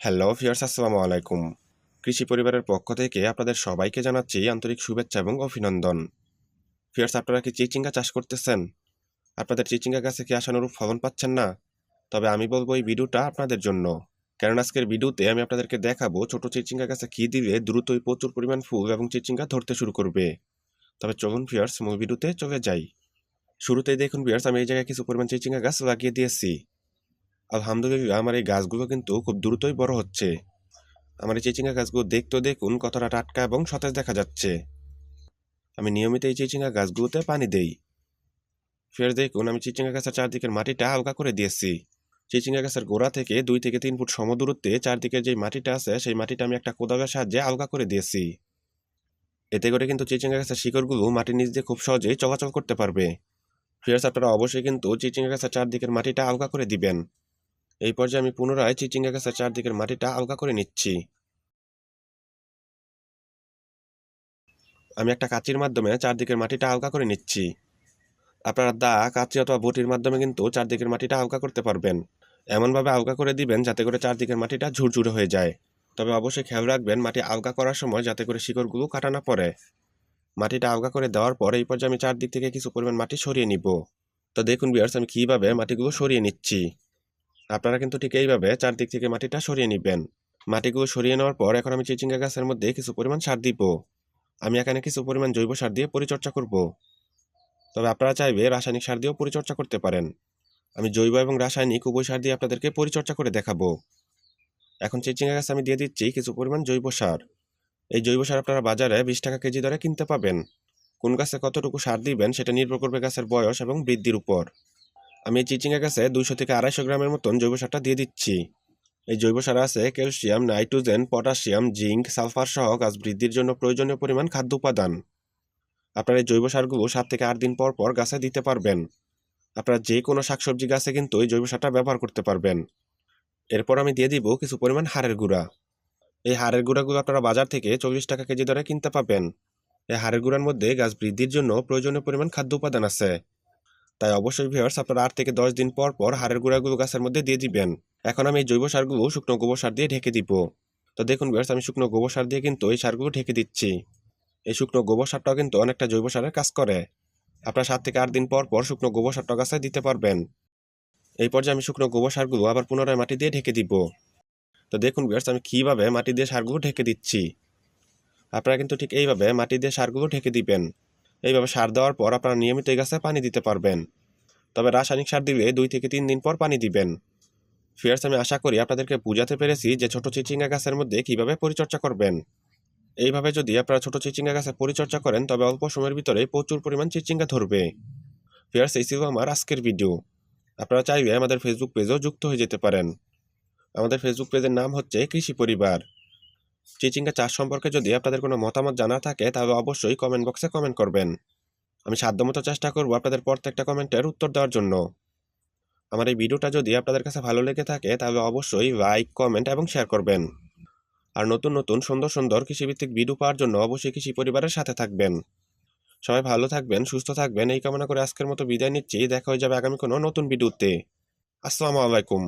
Hello fierce আসসালামু আলাইকুম। কৃষি পরিবারের পক্ষ থেকে আপনাদের সবাইকে জানাচ্ছি আন্তরিক শুভেচ্ছা এবং অভিনন্দন। ফিয়ার্স আপনারা কি চিচিঙ্গা চাষ করতেছেন? আপনাদের চিচিঙ্গা গাছে কি আশানুরূপ ফলন পাচ্ছেন না? তবে আমি বলব এই ভিডিওটা আপনাদের জন্য। কারণ আজকের ভিডিওতে আমি আপনাদেরকে দেখাবো ছোট চিচিঙ্গা গাছে কি দিলে দ্রুতই প্রচুর পরিমাণ ফুল এবং চিচিঙ্গা ধরতে শুরু করবে। তবে চলুন ফিয়ার্স মূল ভিডিওতে চলে যাই। শুরুতেই দেখুন ফিয়ার্স আমি এই জায়গায় কিছু পরিমাণ চিচিঙ্গা গাছ লাগিয়ে দিয়েছি। আলহামদুলিল্লাহ, আমার এই গাছগুলো কিন্তু খুব দ্রুতই বড় হচ্ছে। আমার এই চিচিঙ্গা গাছগুলো দেখতে দেখুন, কতটা টাটকা এবং সতেজ দেখা যাচ্ছে। আমি নিয়মিত এই চিচিঙ্গা গাছগুলোতে পানি দেই। ফের দেখুন, আমি চিচিঙ্গা গাছের চারদিকের মাটিটা হালকা করে দিয়েছি। চিচিঙ্গা গাছের গোড়া থেকে দুই থেকে তিন ফুট সমদূরত্বে চারদিকের যে মাটিটা আছে, সেই মাটিটা আমি একটা কোদালের সাহায্যে হালকা করে দিয়েছি। এতে করে কিন্তু চিচিঙ্গা গাছের শিকড়গুলো মাটির নিচ দিয়ে খুব সহজেই চলাচল করতে পারবে। ফিয়ার্স আপনারা অবশ্যই কিন্তু চিচিঙ্গা গাছের চারদিকের মাটিটা হালকা করে দিবেন। এই পর্যায়ে আমি পুনরায় চিচিঙ্গা গাছের চারদিকের মাটিটা আলগা করে নিচ্ছি। আমি একটা কাঁচির মাধ্যমে চারদিকের মাটিটা আলগা করে নিচ্ছি। আপনারা দা, কাঁচি অথবা বটির মাধ্যমে কিন্তু চারদিকের মাটিটা আলগা করতে পারবেন। এমনভাবে আলগা করে দিবেন যাতে করে চারদিকের মাটিটা ঝুরঝুরে হয়ে যায়। তবে অবশ্যই খেয়াল রাখবেন, মাটি আলগা করার সময় যাতে করে শিকড়গুলো কাটা না পড়ে। মাটিটা আলগা করে দেওয়ার পর এই পর্যায়ে আমি চারদিক থেকে কিছু পরিমাণ মাটি সরিয়ে নিব। তো দেখুন বিয়ার্স আমি কীভাবে মাটিগুলো সরিয়ে নিচ্ছি। আপনারা কিন্তু ঠিক এইভাবে চারদিক থেকে মাটিটা সরিয়ে নেবেন। মাটিগুলো সরিয়ে নেওয়ার পর এখন আমি চিচিঙ্গা গাছের মধ্যে কিছু পরিমাণ সার দিব। আমি এখানে কিছু পরিমাণ জৈব সার দিয়ে পরিচর্যা করব। তবে আপনারা চাইবে রাসায়নিক সার দিয়েও পরিচর্যা করতে পারেন। আমি জৈব এবং রাসায়নিক উভয় সার দিয়ে আপনাদেরকে পরিচর্যা করে দেখাবো। এখন চিচিঙ্গা গাছ আমি দিয়ে দিচ্ছি কিছু পরিমাণ জৈব সার। এই জৈব সার আপনারা বাজারে বিশ টাকা কেজি দরে কিনতে পাবেন। কোন গাছে কতটুকু সার দিবেন সেটা নির্ভর করবে গাছের বয়স এবং বৃদ্ধির উপর। আমি এই চিচিঙ্গা গাছে দুইশো থেকে আড়াইশো গ্রামের মতন জৈব সারটা দিয়ে দিচ্ছি। এই জৈব সার আছে calcium, nitrogen, potassium, zinc, sulphur সহ গাছ বৃদ্ধির জন্য প্রয়োজনীয় পরিমাণ খাদ্য উপাদান। আপনারা এই জৈব সারগুলো সাত থেকে আট দিন পর পর গাছে দিতে পারবেন। আপনারা যে কোনো শাকসবজি গাছে কিন্তু এই জৈব সারটা ব্যবহার করতে পারবেন। এরপর আমি দিয়ে দিব কিছু পরিমাণ হাড়ের গুঁড়া। এই হাড়ের গুঁড়াগুলো আপনারা বাজার থেকে চল্লিশ টাকা কেজি দরে কিনতে পাবেন। এই হাড়ের গুঁড়ার মধ্যে গাছ বৃদ্ধির জন্য প্রয়োজনীয় পরিমাণ খাদ্য উপাদান আছে। তাই অবশ্যই ভিউয়ার্স আপনারা আট থেকে দশ দিন পর পর হাড়ের গুঁড়াগুলো গাছের মধ্যে দিয়ে দিবেন। এখন আমি এই জৈব সারগুলো শুকনো গোবর সার দিয়ে ঢেকে দিব। তো দেখুন ভিউয়ার্স আমি শুকনো গোবর সার দিয়ে কিন্তু এই সারগুলো ঢেকে দিচ্ছি। এই শুকনো গোবর সারটাও কিন্তু অনেকটা জৈব সারের কাজ করে। আপনার সাত থেকে আট দিন পর পর শুকনো গোবর সারটা গাছে দিতে পারবেন। এই পর্যায়ে আমি শুকনো গোবর সারগুলো আবার পুনরায় মাটি দিয়ে ঢেকে দিব। তো দেখুন ভিউয়ার্স আমি কীভাবে মাটি দিয়ে সারগুলো ঢেকে দিচ্ছি। আপনারা কিন্তু ঠিক এইভাবে মাটি দিয়ে সারগুলো ঢেকে দিবেন। এইভাবে সার দেওয়ার পর আপনারা নিয়মিত এই গাছে পানি দিতে পারবেন। তবে রাসায়নিক সার দিলে দুই থেকে তিন দিন পর পানি দিবেন। ফিয়ার্স, আমি আশা করি আপনাদেরকে বুঝাতে পেরেছি যে ছোট চিচিঙ্গা গাছের মধ্যে কীভাবে পরিচর্যা করবেন। এইভাবে যদি আপনারা ছোট চিচিঙ্গা গাছে পরিচর্যা করেন, তবে অল্প সময়ের ভিতরে প্রচুর পরিমাণ চিচিঙ্গা ধরবে। ফিয়ার্স, এই ছিল আমার আজকের ভিডিও। আপনারা চাইবে আমাদের ফেসবুক পেজেও যুক্ত হয়ে যেতে পারেন। আমাদের ফেসবুক পেজের নাম হচ্ছে কৃষি পরিবার। চিচিঙ্গা চাষ সম্পর্কে যদি আপনাদের কোনো মতামত জানা থাকে, তাহলে অবশ্যই কমেন্ট বক্সে কমেন্ট করবেন। আমি সাধ্যমতো চেষ্টা করব আপনাদের প্রত্যেকটা কমেন্টের উত্তর দেওয়ার জন্য। আমার এই ভিডিওটা যদি আপনাদের কাছে ভালো লেগে থাকে, তাহলে অবশ্যই লাইক কমেন্ট এবং শেয়ার করবেন। আর নতুন নতুন, সুন্দর সুন্দর কৃষিভিত্তিক ভিডিও পাওয়ার জন্য অবশ্যই কৃষি পরিবারের সাথে থাকবেন। সবাই ভালো থাকবেন, সুস্থ থাকবেন, এই কামনা করে আজকের মতো বিদায় নিচ্ছি। দেখা হয়ে যাবে আগামী কোনো নতুন ভিডিওতে আসসালামু আলাইকুম।